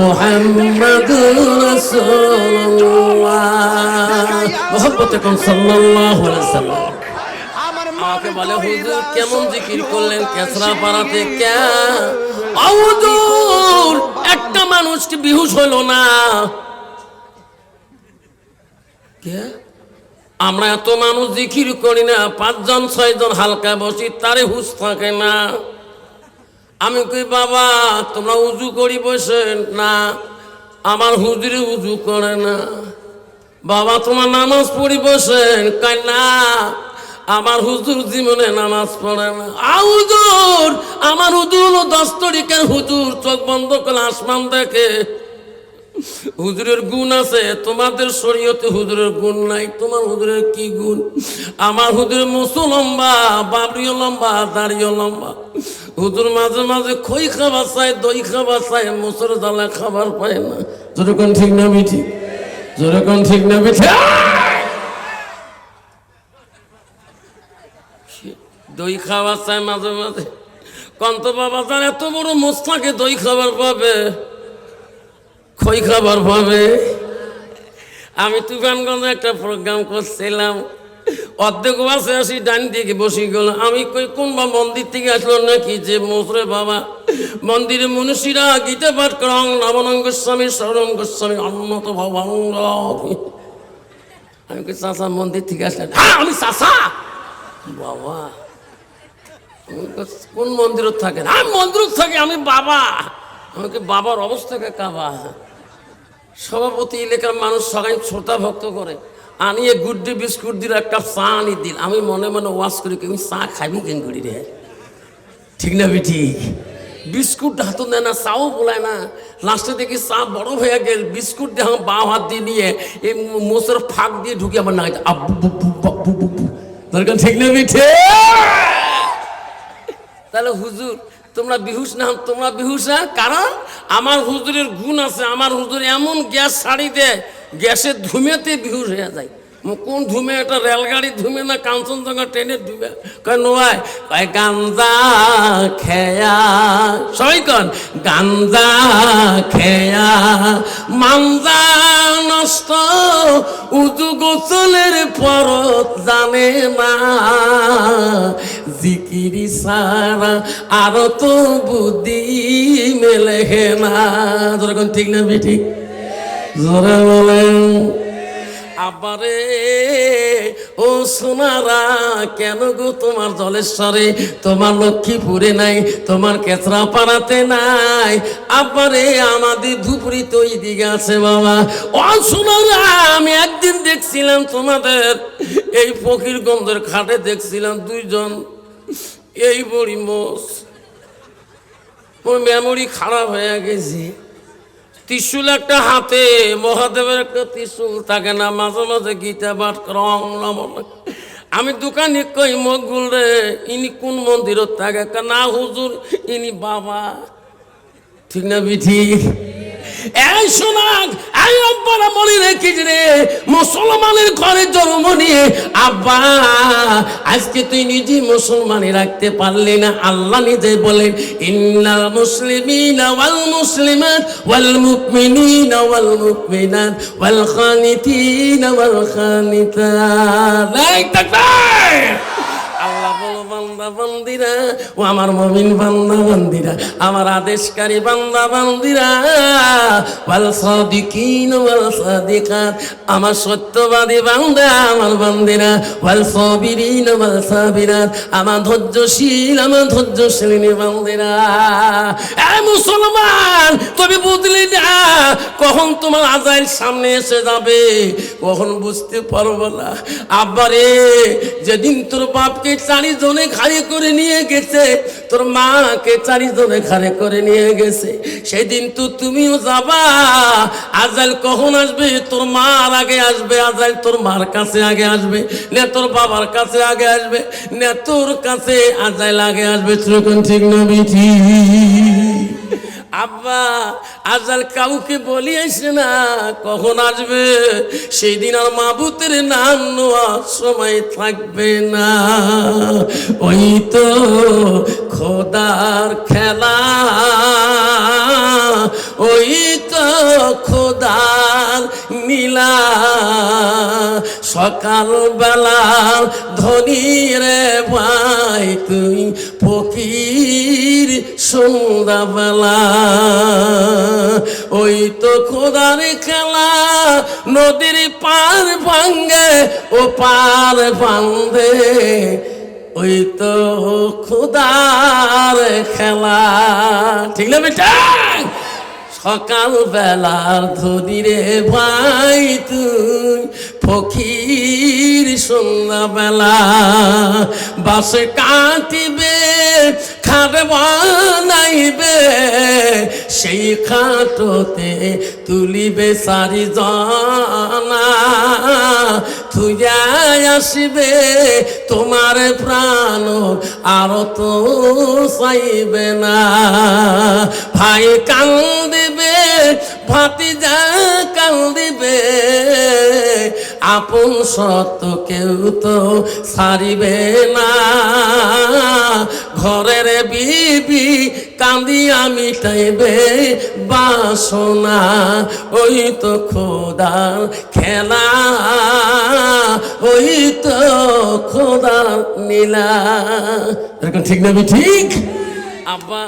মুহাম্মাদুর রাসূলুল্লাহ। মোহাম্মতে কোন সাল্লাল্লাহু আলাইহি সাল্লাম। আমার আমাকে বলে হুজুর কেমন জিকির করলেন কেসরা পাড়াতে হুজুর একটা মানুষ কি বিহুশ হলো না? কে? আমরা এত মানুষ জিকির করি না পাঁচজন ছয়জন হালকা বসি তারে হুশ থাকে না। আমি কই, বাবা, তোমরা উজু করি বসেন না, আমার হুজুরে উজু করে না। বাবা, তোমার নামাজ পড়ি বসেন কয়, না, আমার হুজুর জীবনে নামাজ পড়ে না। আ হুজুর, আমার হুজুর দশ তরিকের হুজুর, চোখ বন্ধ করে আসমান দেখে। হুজুরের গুণ আছে, তোমাদের শরীয়তে হুজুরের গুণ নাই, তোমার হুজুরের কি গুণ? আমার হুজুরের মুসু লম্বা, বাবরিও লম্বা, দাড়িও লম্বা। হুজুর মাঝে মাঝে খই খাবার চায়, দই খাবার চায়, মুসুর জ্বালা খাবার পায় না। যেরকম ঠিক না মিঠি? যেরকম ঠিক না মিঠি? দই খাবার চায় মাঝে মাঝে। কন্ত বাবা যার এত বড় মোস্তাকে দই খাবার পাবে, খই খাবার পাবে। আমি তুফানগঞ্জে একটা প্রোগ্রাম করছিলাম। অর্ধেক বাসে আসি, ডান দিকে বসে গেল। আমি কই, কোন বা মন্দির থেকে আসলো নাকি যে মোসরে বাবা? মন্দিরে মনীষীরা গীতা পাঠ করং নবনং গোস্বামী শরণ গোস্বামী অন্নত ভবঙ্গ আমি কই চাষা মন্দির থেকে আসলেন। হ্যাঁ আমি চাষা বাবা কোন মন্দিরত থাকেন আমি মন্দিরত থাকি, আমি বাবা। আমাকে বাবার অবস্থাকে কাবা? সভাপতি এলাকার মানুষ সবাই শ্রোতা ভক্ত করে। আনিয়ে গুড্ডি বিস্কুট দিল একটা চা আনি দিল আমি মনে মনে ওয়াশ করি আমি চা খাবি কেন করি রে? ঠিক না বেটি? বিস্কুট হাতও দেয় না, চাও বলায় না। লাস্টে দেখি চা বড় হয়ে গেল, বিস্কুট দিয়ে বাঁ হাত দিয়ে নিয়ে এই মোসের ফাঁক দিয়ে ঢুকে আমার না আব্বু দরকার ঠিক না বেঠে তাহলে হুজুর, তোমরা বিহুস না, তোমরা বিহুস না কারণ আমার হুজুরের গুণ আছে, আমার হুজুর এমন গ্যাস ছাড়ি দেয় গ্যাসের ধুমেতে বিহুস হয়ে যায়। কোন ধুমে এটা রেলগাড়ি ধুমে না কাঞ্চনজঙ্ঘা ট্রেনের ধুমে? কয়, নয়। কয় খেয়া। সবাই কন, গাঞ্জা খেয়া। মাঞ্জা নষ্ট, উজু গোসলের পরত জানে না। জিকিরি সারা আর তো বুদ্ধি মেলে না। যখন ঠিক না বেঠিক জোরে বলেন। আবারে, ও সোনারা, কেন গো তোমার জলেশ্বরে তোমার লক্ষ্মীপুরে নাই, তোমার কেচরা পাড়াতে নাই। আবারে, আমাদের ধুপুরি তো ওই দিকে আছে বাবা। ও সোনারা, আমি একদিন দেখছিলাম তোমাদের, এই ফকির গন্ধের খাটে দেখছিলাম দুইজন। এই বড়ি মোষ, ওর মেমোরি খারাপ হয়ে গেছে। ত্রিশুল একটা হাতে, মহাদেবের একটা ত্রিশুল থাকে না, মাঝে মাঝে গীতা পাঠ করা আমি দোকানে কই মগুল রে, ইনি কোন মন্দিরত থাকে? না, হুজুর, ইনি বাবা। ঠিক না বিঠি এই শোনাক এই আব্বারা মনে রেখিস রে। মুসলমানের ঘরে জন্ম নিয়ে, আব্বা, আজকে তুই নিজে মুসলমানি রাখতে পারলি না। আল্লাহ নিজে বলেন, ইন্নাল মুসলিমিনা ওয়াল মুসলিমাত ওয়াল মুমিনিনা ওয়াল মুমিনাত ওয়াল খানিতিনা ওয়াল খানিতাত। লাই তাকবীর! আল্লাহ বলো, বান্দা, বান্দিরা, ও আমার মমিন বান্দা, বান্দিরা, আমার আদেশকারী বান্দা, বান্দিরা। ওয়াল সাদিকিন, ওয়াল সাদিকাত, আমার সত্যবাদী বান্দা, আমার বান্দিরা। ওয়াল সাবিরিন, ওয়াল সাবিরাত, আমার ধৈর্যশীল, আমার ধৈর্যশীলিনী বান্দিরা। এই মুসলমান! তুমি বুঝলি না, কখন তোমার আজাইল সামনে এসে যাবে, কখন বুঝতে পারব না। আব্বারে যেদিন তোর বাপকে চারিজনে ঘাড়ে করে নিয়ে গেছে, তোর মাকে চারিজনে ঘাড়ে করে নিয়ে গেছে, সেদিন তো তুমিও যাবা। আজাইল কখন আসবে? তোর মার আগে আসবে, আজাইল তোর মার কাছে আগে আসবে, না তোর বাবার কাছে আগে আসবে, না তোর কাছে আজাইল আগে আসবে। সেরকম ঠিক না বিঠি আব্বা, আজাল কাউকে বলিয়েছ না, কখন আসবে? সেই দিন আর মাবুতের নাম নেওয়ার সময় থাকবে না। ওই তো খোদার খেলা, ওই তো খোদার নীলা সকাল বেলা ধনী রে ভাই, তুই ফকির সন্ধ্যাবেলা। ওই তো খোদার খেলা নদীর পার ভাঙ্গে ও পার ভাঙ্গে ওই তো খোদার খেলা। ঠিক না বেটা? সকাল বেলার ধরিরে ভাই তুই ফকির সন্ধ্যাবেলা বাসে কাটিবে বানাইবে, সেই খাটোতে তুলিবে সারি জনা থুয়াই আসিবে, তোমার প্রাণ আর তো চাইবে না। ভাই কান্দিবে, ভাতিজা কান্দিবে আপন সত্য কেউ তো সারিবে না। ঘরের বিবি কান্দিয়া মিটাইবে বাসনা, ওই তো খোদার খেলা, ওই তো খোদার নীলা। এরকম ঠিক না ঠিক? আব্বা।